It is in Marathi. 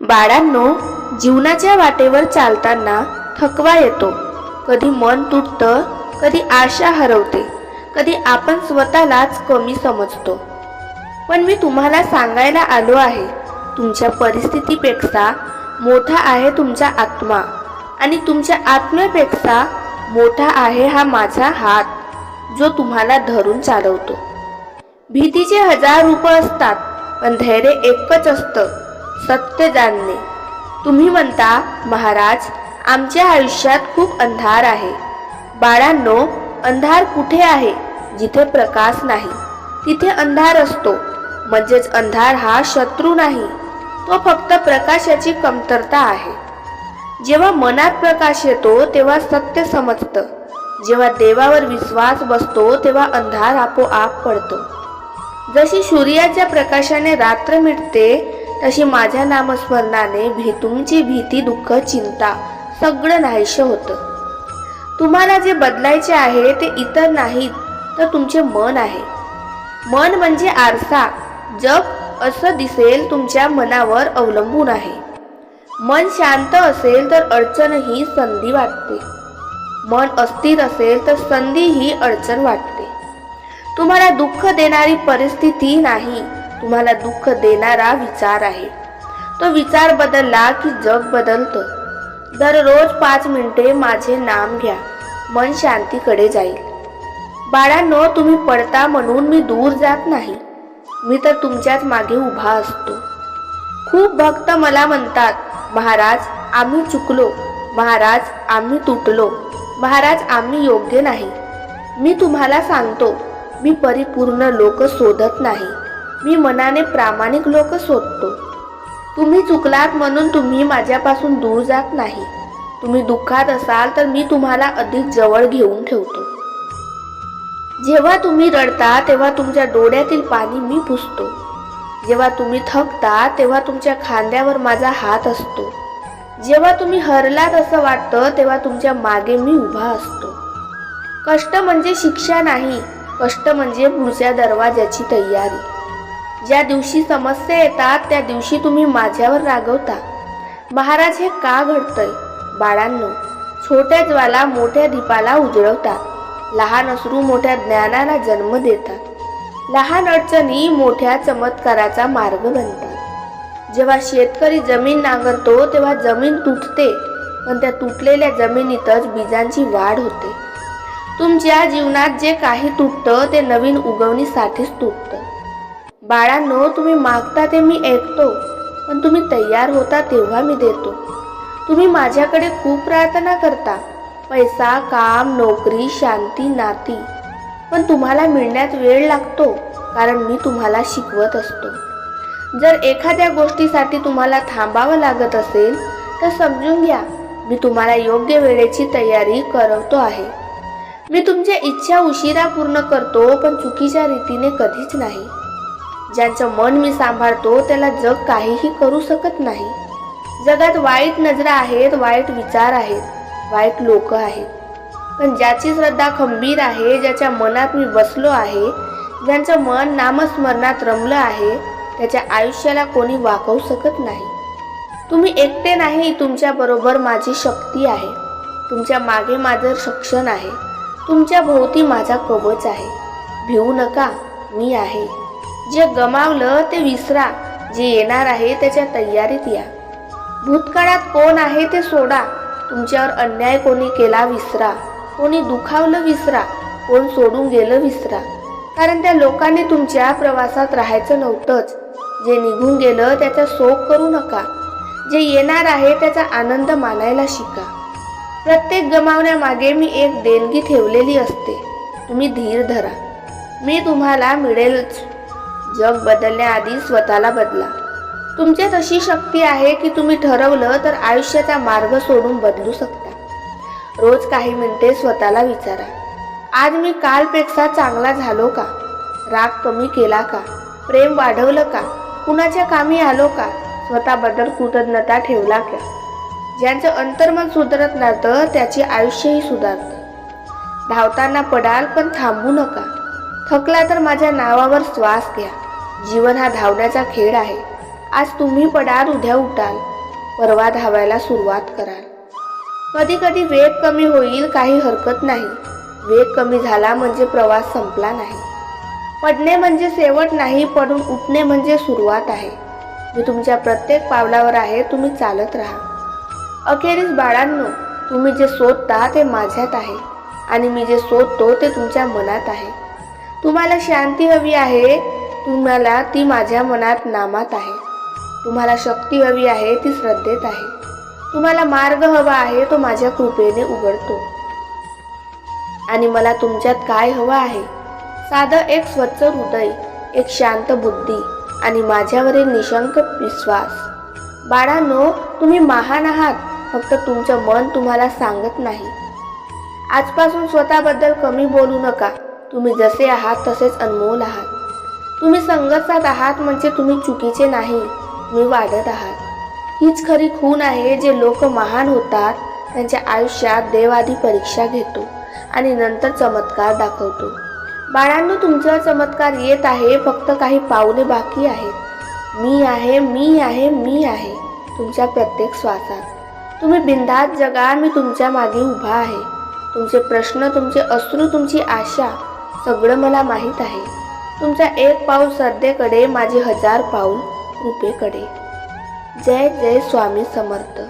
बाळांनो जीवनाच्या वाटेवर चालताना थकवा येतो. कधी मन तुटतं कधी आशा हरवते. कधी आपण स्वतःलाच कमी समजतो. पण मी तुम्हाला सांगायला आलो आहे तुमच्या परिस्थितीपेक्षा मोठा आहे तुमचा आत्मा आणि तुमच्या आत्म्यापेक्षा मोठा आहे हा माझा हात जो तुम्हाला धरून चालवतो. भीतीचे हजार रूप असतात पण धैर्य एकच असतं. सत्य जाणणे. तुम्ही म्हणता महाराज आमच्या आयुष्यात खूप अंधार आहे. बाळांनो अंधार कुठे आहे? जिथे प्रकाश नाही तिथे अंधार असतो. म्हणजेच अंधार हा शत्रू नाही. तो फक्त प्रकाशाची कमतरता आहे. जेव्हा मनात प्रकाश येतो तेव्हा सत्य समजतं. जेव्हा देवावर विश्वास बसतो तेव्हा अंधार आपोआप पडतो. जशी सूर्याच्या प्रकाशाने रात्र मिटते तशी माझ्या नामस्मरणाने भी तुमची भीती दुःख चिंता सगळं नाहीशं होतं. तुम्हाला जे बदलायचे आहे ते इतर नाहीत तर तुमचे मन आहे. मन म्हणजे आरसा. जग असं दिसेल तुमच्या मनावर अवलंबून आहे. मन शांत असेल तर अडचण ही संधी वाटते. मन अस्थिर असेल तर संधी ही अडचण वाटते. तुम्हाला दुःख देणारी परिस्थिती नाही तुम्हाला दुःख देणारा विचार आहे. तो विचार बदलला की जग बदलतं. दररोज पाच मिनिटे माझे नाम घ्या. मन शांतीकडे जाईल. बाळांनो तुम्ही पडता म्हणून मी दूर जात नाही. मी तर तुमच्याच मागे उभा असतो. खूप भक्त मला म्हणतात महाराज आम्ही चुकलो. महाराज आम्ही तुटलो. महाराज आम्ही योग्य नाही. मी तुम्हाला सांगतो मी परिपूर्ण लोक शोधत नाही. मी मनाने प्रामाणिक लोक शोधतो. तुम्ही चुकलात म्हणून तुम्ही माझ्यापासून दूर जात नाही. तुम्ही दुःखात असाल तर मी तुम्हाला अधिक जवळ घेऊन ठेवतो. जेव्हा तुम्ही रडता तेव्हा तुमच्या डोळ्यातील पाणी मी पुसतो. जेव्हा तुम्ही थकता तेव्हा तुमच्या खांद्यावर माझा हात असतो. जेव्हा तुम्ही हरलात असं वाटतं तेव्हा तुमच्या मागे मी उभा असतो. कष्ट म्हणजे शिक्षा नाही कष्ट म्हणजे पुढच्या दरवाजाची तयारी. ज्या दिवशी समस्या येतात त्या दिवशी तुम्ही माझ्यावर रागवता. महाराज हे का घडतंय? बाळांनो छोट्या ज्वाला मोठ्या दीपाला उजळवतात. लहान असरू मोठ्या ज्ञानाला जन्म देतात. लहान अडचणी मोठ्या चमत्काराचा मार्ग बनतात. जेव्हा शेतकरी जमीन नांगरतो तेव्हा जमीन तुटते पण त्या तुटलेल्या जमिनीतच बीजांची वाढ होते. तुमच्या जीवनात जे काही तुटतं ते नवीन उगवणीसाठीच तुटतं. बाळांनो तुम्ही मागता ते मी ऐकतो पण तुम्ही तयार होता तेव्हा मी देतो. तुम्ही माझ्याकडे खूप प्रार्थना करता पैसा काम नोकरी शांती नाती. पण तुम्हाला मिळण्यात वेळ लागतो कारण मी तुम्हाला शिकवत असतो. जर एखाद्या गोष्टीसाठी तुम्हाला थांबावं लागत असेल तर समजून घ्या मी तुम्हाला योग्य वेळेची तयारी करवतो आहे. मी तुमच्या इच्छा उशिरा पूर्ण करतो पण चुकीच्या रीतीने कधीच नाही. ज्यांचं मन मी सांभाळतो त्याला जग काहीही करू शकत नाही. जगात वाईट नजरा आहेत वाईट विचार आहेत वाईट लोक आहेत. पण ज्याची श्रद्धा खंबीर आहे ज्याच्या मनात मी बसलो आहे ज्यांचं मन नामस्मरणात रमलं आहे त्याच्या आयुष्याला कोणी वाकवू शकत नाही. तुम्ही एकटे नाही तुमच्याबरोबर माझी शक्ती आहे. तुमच्या मागे माझं सक्षण आहे. तुमच्या भोवती माझा कवच आहे. भिवू नका मी आहे. जे गमावलं ते विसरा. जे येणार आहे त्याच्या तयारीत या. भूतकाळात कोण आहे ते सोडा. तुमच्यावर अन्याय कोणी केला विसरा. कोणी दुखावलं विसरा. कोण सोडून गेलं विसरा. कारण त्या लोकांनी तुमच्या प्रवासात राहायचं नव्हतंच. जे निघून गेलं त्याचा शोक करू नका. जे येणार आहे त्याचा आनंद मानायला शिका. प्रत्येक गमावण्यामागे मी एक देणगी ठेवलेली असते. तुम्ही धीर धरा. मी तुम्हाला मिळेलच. जग बदलण्याआधी स्वतःला बदला. तुमच्यात अशी शक्ती आहे की तुम्ही ठरवलं तर आयुष्याचा मार्ग सोडून बदलू शकता. रोज काही मिनिटे स्वतःला विचारा. आज मी कालपेक्षा चांगला झालो का? राग कमी केला का? प्रेम वाढवलं का? कुणाच्या कामी आलो का? स्वतःबद्दल कृतज्ञता ठेवला का? ज्यांचं अंतर्मन सुधारत नव्हतं त्याचे आयुष्यही सुधारतं. धावताना पडाल पण थांबू नका. थकला तर माझ्या नावावर श्वास घ्या. जीवन हा धावण्याचा खेळ आहे. आज तुम्ही पडाल उद्या उठाल. परवा धावायला सुरुवात कराल. कधी कधी वेग कमी होईल काही हरकत नाही. वेग कमी झाला म्हणजे प्रवास संपला नाही. पडणे म्हणजे शेवट नाही पडून उठणे म्हणजे सुरुवात आहे. मी तुमच्या प्रत्येक पावलावर आहे तुम्ही चालत राहा. अखेरीस बाळांनो तुम्ही जे शोधता ते माझ्यात आहे आणि मी जे शोधतो ते तुमच्या मनात आहे. तुम्हाला शांती हवी आहे तुम्हाला ती माझ्या मनात नामात आहे. तुम्हाला शक्ती हवी आहे ती श्रद्धेत आहे. तुम्हाला मार्ग हवा आहे तो माझ्या कृपेने उघडतो. आणि मला तुमच्यात काय हवं आहे? साधं एक स्वच्छ हृदय एक शांत बुद्धी आणि माझ्यावरील निशंक विश्वास. बाळांनो तुम्ही महान आहात फक्त तुमचं मन तुम्हाला सांगत नाही. आजपासून स्वतःबद्दल कमी बोलू नका. तुम्ही जसे आहात तसेच अनमोल आहात. तुम्ही संघर्षात आहात म्हणजे तुम्ही चुकीचे नाही. तुम्ही वाढत आहात. हीच खरी खून आहे जे लोक महान होतात त्यांच्या आयुष्यात देवादी परीक्षा घेतो आणि नंतर चमत्कार दाखवतो. बाळांनो तुमचा चमत्कार येत आहे फक्त काही पावले बाकी आहेत. मी आहे मी आहे मी आहे तुमच्या प्रत्येक श्वासात. तुम्ही बिंदात जगा मी तुमच्या मागे उभा आहे. तुमचे प्रश्न तुमचे अश्रू तुमची आशा सगळं मला माहीत आहे. तुमचा एक पाऊल श्रद्धेकडे माझे हजार पाऊल कृपेकडे. जय जय स्वामी समर्थ.